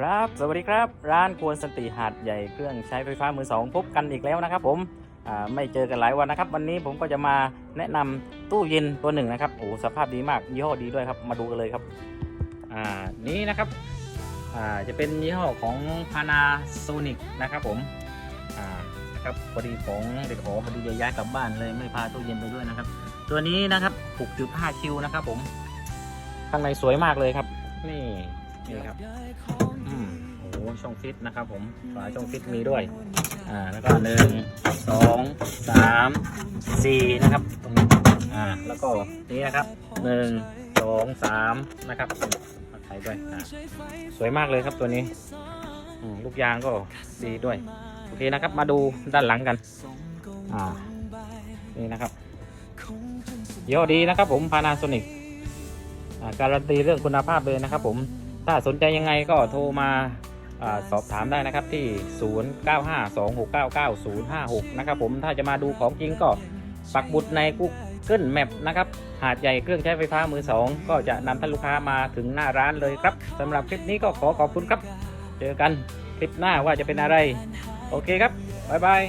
ครับ สวัสดีครับ ร้านครัวสันติหาดใหญ่เครื่องใช้ไฟฟ้ามือสองพบกันอีกแล้วนะครับ ผมไม่เจอกันหลายวันนะครับ วันนี้ผมก็จะมาแนะนำตู้เย็นตัวหนึ่งนะครับโอ้สภาพดีมากยี่ห้อดีด้วยครับ มาดูกันเลยครับอ่านี้นะครับอ่าจะเป็นยี่ห้อของ Panasonic นะครับผมอ่านะครับพอดีของเด็กขอพอดีจะย้ายกลับบ้านเลยไม่พาตู้เย็นไปด้วยนะครับ ตัวนี้นะครับ 6.5 คิวนะครับผม ข้างในสวยมากเลยครับนี่ นี่ครับอืมโอ้โหช่องฟิตนะครับ ผมฝาช่องฟิตมีด้วยอ่าแล้วก็หนึ่งสองสามสี่นะครับตรงนี้อ่าแล้วก็นี้นะครับหนึ่งสองสามนะครับมาไขด้วยอ่าสวยมากเลยครับตัวนี้อืมลูกยางก็ดีด้วยโอเคนะครับ มาดูด้านหลังกันอ่านี่นะครับยี่ห้อดีนะครับผม Panasonic อ่าการันตีเรื่องคุณภาพเลยนะครับผม ถ้าสนใจยังไงก็โทรมาอสอบถามได้นะครับที่ 0952699056 นะครับผมถ้าจะมาดูของจริงก็ปักบุตรใน Google Map นะครับ หาดใหญ่เครื่องใช้ไฟฟ้ามือสองก็จะนำท่านลูกค้ามาถึงหน้าร้านเลยครับสำหรับคลิปนี้ก็ขอขอบคุณครับ เจอกันคลิปหน้าว่าจะเป็นอะไร โอเคครับ บ๊ายบาย